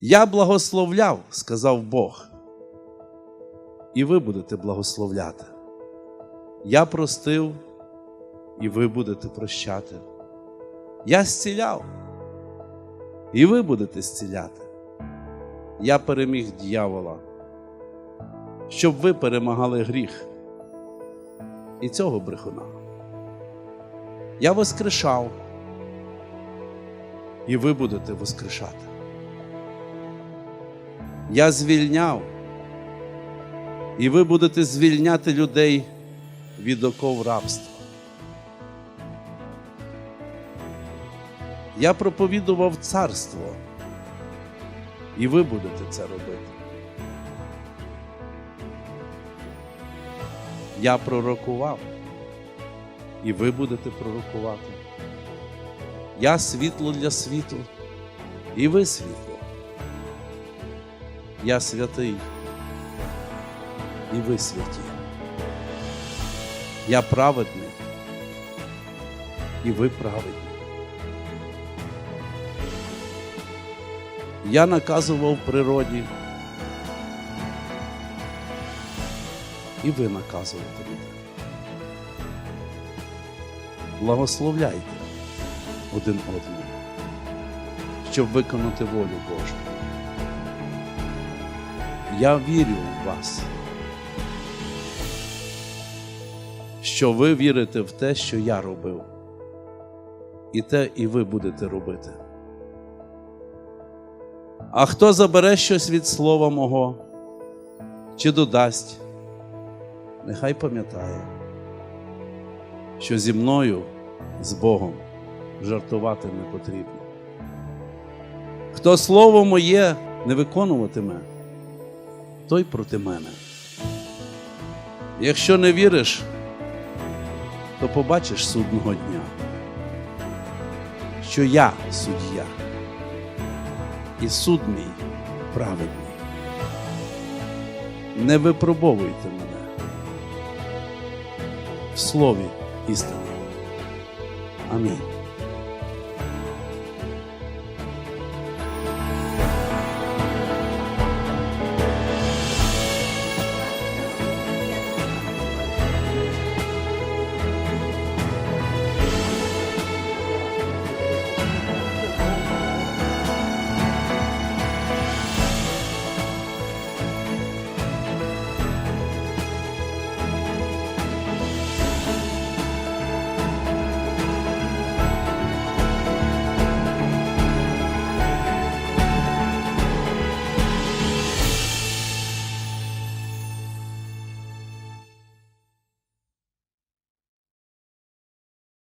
Я благословляв, сказав Бог, і ви будете благословляти. Я простив, і ви будете прощати. Я зціляв, і ви будете зціляти. Я переміг дьявола, щоб ви перемагали гріх і цього брехуна. Я воскрешав, і ви будете воскрешати. Я звільняв, і ви будете звільняти людей від оков рабства. Я проповідував царство, і ви будете це робити. Я пророкував, і ви будете пророкувати. Я світло для світу, і ви світло. Я святий, і ви святі. Я праведний, і ви праведні. Я наказував природі, і ви наказуєте людей. Благословляйте один одного, щоб виконати волю Божу. Я вірю в вас, що ви вірите в те, що я робив, і те і ви будете робити. А хто забере щось від слова мого чи додасть, нехай пам'ятає, що зі мною, з Богом, жартувати не потрібно. Хто слово моє не виконуватиме, той проти мене. Якщо не віриш, то побачиш судного дня, що я суддя, і суд мій праведний. Не випробовуйте мене в слові істини. Амінь.